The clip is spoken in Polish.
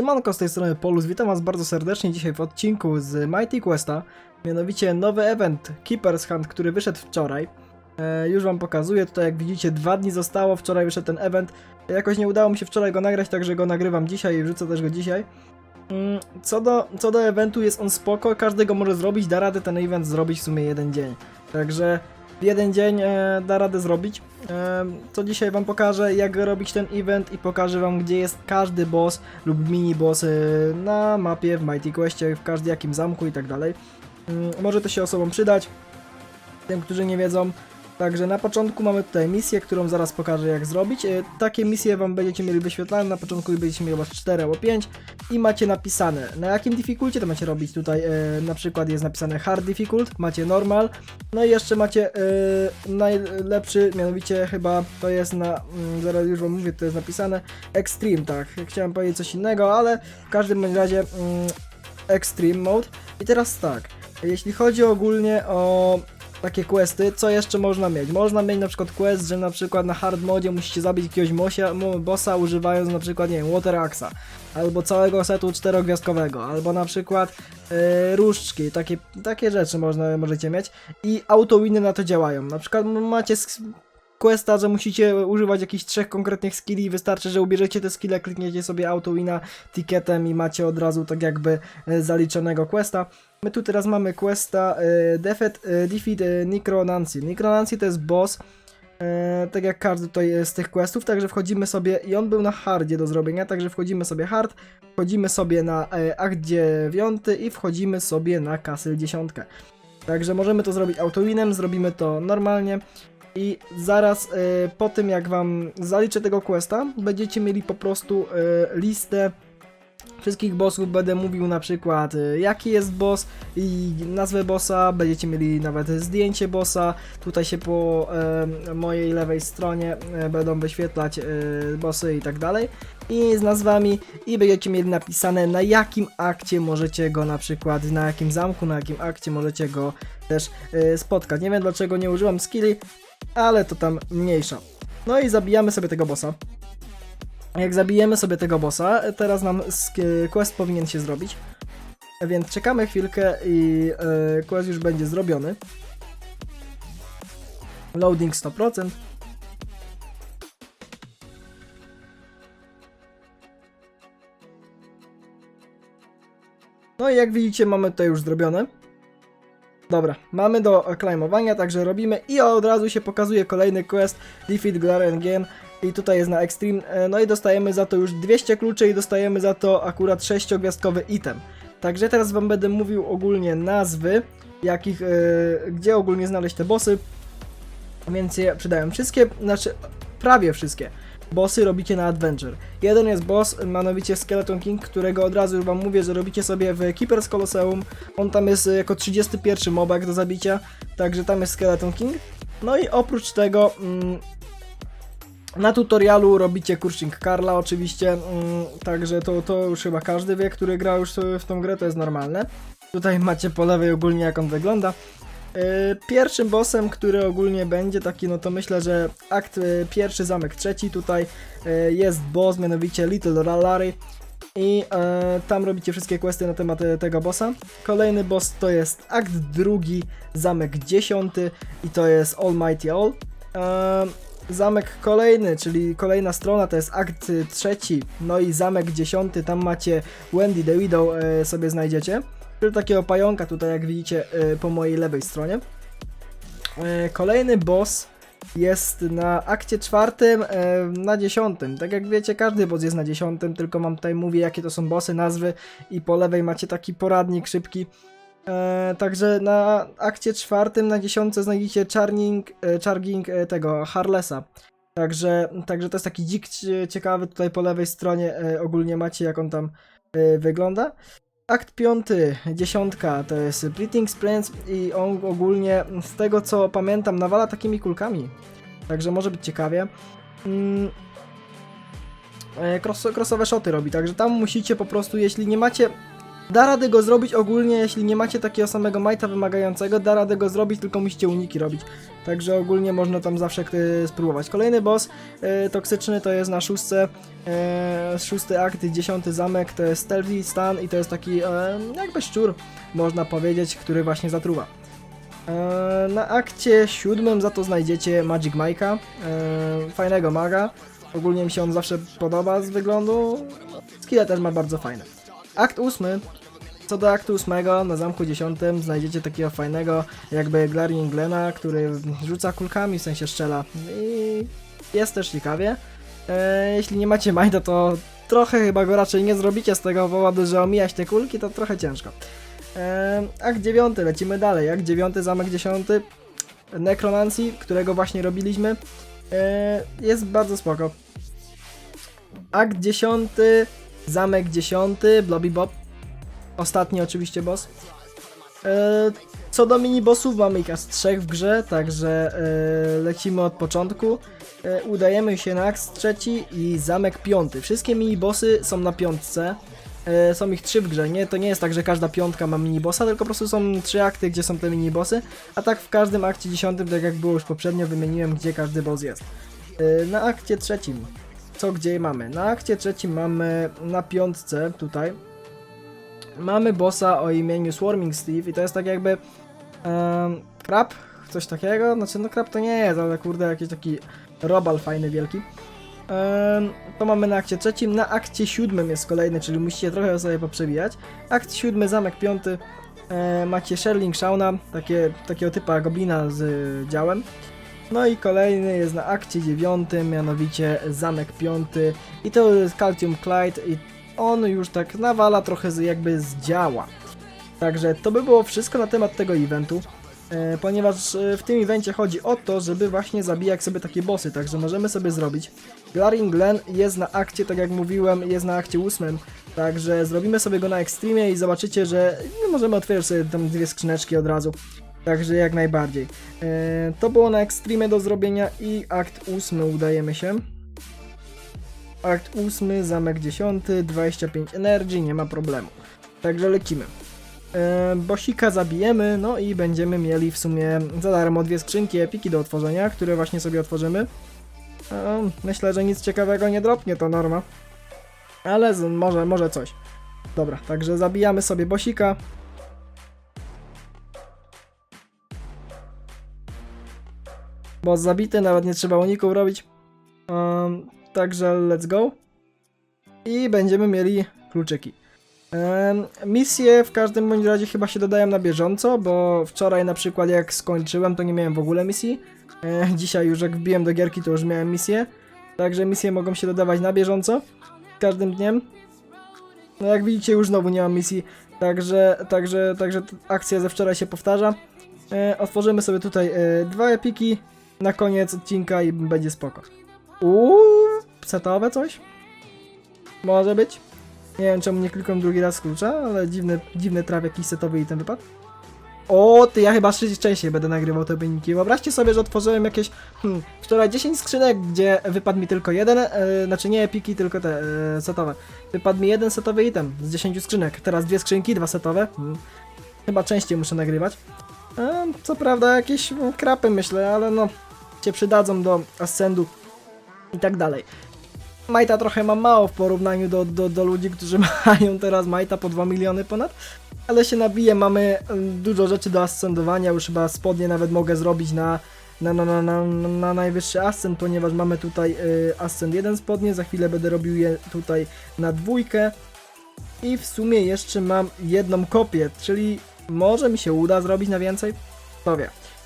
Siemanko, z tej strony Polus, witam was bardzo serdecznie dzisiaj w odcinku z Mighty Questa, mianowicie nowy event Keeper's Hunt, który wyszedł wczoraj. E, już wam pokazuję, tutaj jak widzicie dwa dni zostało, wczoraj wyszedł ten event. Jakoś nie udało mi się wczoraj go nagrać, także go nagrywam dzisiaj i wrzucę też go dzisiaj. Mm, Co do, co do eventu jest on spoko, każdy go może zrobić, da radę ten event zrobić w sumie jeden dzień. Także jeden dzień e, da radę zrobić. E, co dzisiaj wam pokażę, jak robić ten event i pokażę wam, gdzie jest każdy boss lub mini boss e, na mapie, w Mighty Questie, w każdym jakim zamku i tak dalej. Mm, Może to się osobom przydać, tym, którzy nie wiedzą. Także na początku mamy tutaj misję, którą zaraz pokażę jak zrobić. E, Takie misje wam będziecie mieli wyświetlane na początku będziecie mieli was 4 albo 5 i macie napisane na jakim difficultie to macie robić. Tutaj e, na przykład jest napisane hard difficult, macie normal, no i jeszcze macie e, najlepszy, mianowicie chyba to jest na, mm, zaraz już wam mówię, to jest napisane extreme, tak. Chciałem powiedzieć coś innego, ale w każdym razie mm, extreme mode. I teraz tak, jeśli chodzi ogólnie o takie questy, co jeszcze można mieć? Można mieć na przykład quest, że na przykład na hard modzie musicie zabić jakiegoś mosia, mo, bossa używając na przykład, nie wiem, Water Axa, albo całego setu czterogwiazdkowego, albo na przykład yy, różdżki, takie, takie rzeczy można, możecie mieć i autowiny na to działają. Na przykład macie questa, że musicie używać jakichś trzech konkretnych skilli i wystarczy, że ubierzecie te skille, klikniecie sobie autowina ticketem i macie od razu tak jakby e, zaliczonego questa. My tu teraz mamy questa e, Defeat, e, Defeat Necronancy. Necronancy to jest boss, tak jak każdy tutaj z tych questów, także wchodzimy sobie, i on był na hardzie do zrobienia, także wchodzimy sobie hard, wchodzimy sobie na e, akt 9 i wchodzimy sobie na castle 10. Także możemy to zrobić autowinem, zrobimy to normalnie. I zaraz e, po tym jak wam zaliczę tego questa, będziecie mieli po prostu e, listę wszystkich bossów. Będę mówił na przykład e, jaki jest boss i nazwę bossa. Będziecie mieli nawet zdjęcie bossa. Tutaj się po e, mojej lewej stronie będą wyświetlać e, bossy i tak dalej. I z nazwami i będziecie mieli napisane na jakim akcie możecie go na przykład, na jakim zamku, na jakim akcie możecie go też e, spotkać. Nie wiem dlaczego nie użyłam skilli, ale to tam mniejsza. No i zabijamy sobie tego bossa. Jak zabijemy sobie tego bossa, teraz nam quest powinien się zrobić. Więc czekamy chwilkę i e, quest już będzie zrobiony. Loading 100%. No i jak widzicie mamy to już zrobione. Dobra, mamy do klejmowania, także robimy i od razu się pokazuje kolejny quest Defeat Glaren i tutaj jest na Extreme, e, no i dostajemy za to już 200 kluczy i dostajemy za to akurat 6-gwiazdkowy item. Także teraz wam będę mówił ogólnie nazwy, jakich, e, gdzie ogólnie znaleźć te bossy, więc je przydają wszystkie, znaczy prawie wszystkie. Bossy robicie na Adventure. Jeden jest boss, mianowicie Skeleton King, którego od razu już wam mówię, że robicie sobie w Keepers Colosseum. On tam jest e, jako 31 mobek do zabicia, także tam jest Skeleton King. No i oprócz tego mm, na tutorialu robicie Kurczing Karla oczywiście, mm, także to, to już chyba każdy wie, który gra już w tą grę, to jest normalne. Tutaj macie po lewej ogólnie jak on wygląda. Yy, Pierwszym bossem, który ogólnie będzie taki, no to myślę, że akt yy, pierwszy, zamek trzeci tutaj yy, jest boss, mianowicie Little Larry i yy, tam robicie wszystkie questy na temat yy, tego bossa. Kolejny boss to jest akt drugi, zamek dziesiąty i to jest Almighty All. Yy, Zamek kolejny, czyli kolejna strona to jest akt trzeci, no i zamek dziesiąty, tam macie Wendy the Widow e, sobie znajdziecie. Takiego pająka tutaj jak widzicie e, po mojej lewej stronie. E, kolejny boss jest na akcie czwartym, e, na dziesiątym. Tak jak wiecie, każdy boss jest na dziesiątym, tylko mam tutaj mówię jakie to są bossy, nazwy i po lewej macie taki poradnik szybki. Także na akcie czwartym, na dziesiątce znajdziecie Charging, Charging tego Harlesa. Także, także to jest taki dzik cie- ciekawy tutaj po lewej stronie ogólnie macie jak on tam wygląda. Akt piąty, dziesiątka, to jest Breathing Sprints i on ogólnie z tego co pamiętam nawala takimi kulkami. Także może być ciekawie. Mm, e, cross, shoty robi, także tam musicie po prostu, jeśli nie macie Da radę go zrobić ogólnie, jeśli nie macie takiego samego majta wymagającego, da radę go zrobić, tylko musicie uniki robić. Także ogólnie można tam zawsze spróbować. Kolejny boss e, toksyczny to jest na szóstce, e, szósty akt, dziesiąty zamek, to jest stealthy stan i to jest taki e, jakby szczur, można powiedzieć, który właśnie zatruwa. Na akcie siódmym za to znajdziecie Magic Mike'a, fajnego maga. Ogólnie mi się on zawsze podoba z wyglądu. Skille też ma bardzo fajne. Akt ósmy. Co do aktu ósmego, na zamku dziesiątym znajdziecie takiego fajnego jakby Glaring Glena, który rzuca kulkami, w sensie strzela. I jest też ciekawie. E, jeśli nie macie majda, to trochę chyba go raczej nie zrobicie z tego powodu, że omijać te kulki, to trochę ciężko. E, akt dziewiąty, lecimy dalej. Akt dziewiąty, zamek dziesiąty. Necromancy, którego właśnie robiliśmy. E, jest bardzo spoko. Akt dziesiąty, zamek dziesiąty, Blobby Bob. Ostatni oczywiście boss. E, co do minibossów, mamy ich aż trzech w grze, także e, lecimy od początku. E, udajemy się na akt trzeci i zamek piąty. Wszystkie minibossy są na piątce. Są ich trzy w grze, nie? To nie jest tak, że każda piątka ma minibossa, tylko po prostu są trzy akty, gdzie są te minibossy. A tak w każdym akcie dziesiątym, tak jak było już poprzednio, wymieniłem, gdzie każdy boss jest. Na akcie trzecim. Co gdzie mamy? Na akcie trzecim mamy na piątce tutaj. Mamy bossa o imieniu Swarming Steve i to jest tak jakby um, krab, coś takiego. Znaczy no krab to nie jest, ale kurde jakiś taki robal fajny, wielki. Em, to mamy na akcie trzecim. Na akcie siódmym jest kolejny, czyli musicie trochę sobie poprzewijać. Akt siódmy, zamek piąty. E, macie Sherling Shauna, takie, takiego typa goblina z działem. No i kolejny jest na akcie dziewiątym, mianowicie zamek piąty. I to jest Calcium Clyde i on już tak nawala trochę jakby z działa. Także to by było wszystko na temat tego eventu. E, ponieważ e, w tym evencie chodzi o to, żeby właśnie zabijać sobie takie bossy, także możemy sobie zrobić. Glaring Glen jest na akcie, tak jak mówiłem, jest na akcie ósmym, także zrobimy sobie go na Extremie i zobaczycie, że no, możemy otwierać sobie tam dwie skrzyneczki od razu. Także jak najbardziej. E, to było na Extreme do zrobienia i akt ósmy udajemy się. Akt ósmy, zamek dziesiąty, 25 energy, nie ma problemu. Także lecimy. E, Bosika zabijemy, no i będziemy mieli w sumie za darmo dwie skrzynki epiki do otworzenia, które właśnie sobie otworzymy. E, Myślę, że nic ciekawego nie dropnie, to norma. Ale z, może, może coś. Dobra, także zabijamy sobie bosika. Boss zabity, nawet nie trzeba uników robić. Um, także let's go. I będziemy mieli kluczyki. Misje w każdym bądź razie chyba się dodają na bieżąco, bo wczoraj na przykład jak skończyłem, to nie miałem w ogóle misji. E, dzisiaj już jak wbiłem do gierki, to już miałem misję. Także misje mogą się dodawać na bieżąco. Każdym dniem. No jak widzicie, już znowu nie mam misji. Także, także, także akcja ze wczoraj się powtarza. E, otworzymy sobie tutaj e, dwa epiki na koniec odcinka i będzie spoko. Uuu, setowe coś? Może być. Nie wiem czemu nie klikam drugi raz klucza, ale dziwny, dziwny traf jakiś setowy i ten wypadł. O, ty, ja chyba częściej będę nagrywał te wyniki. Wyobraźcie sobie, że otworzyłem jakieś, hmm, wczoraj 10 skrzynek, gdzie wypadł mi tylko jeden, e, znaczy nie epiki, tylko te e, setowe. Wypadł mi jeden setowy item z 10 skrzynek. Teraz dwie skrzynki, dwa setowe. Hmm. Chyba częściej muszę nagrywać. E, co prawda jakieś mm, krapy myślę, ale no, się przydadzą do ascendu i tak dalej. Majta trochę mam mało w porównaniu do, do, do ludzi, którzy mają teraz Majta po 2 miliony ponad, ale się nabiję, mamy mm, dużo rzeczy do ascendowania, już chyba spodnie nawet mogę zrobić na, na, na, na, na, na najwyższy ascend, ponieważ mamy tutaj y, ascend 1 spodnie, za chwilę będę robił je tutaj na dwójkę i w sumie jeszcze mam jedną kopię, czyli może mi się uda zrobić na więcej? To wie.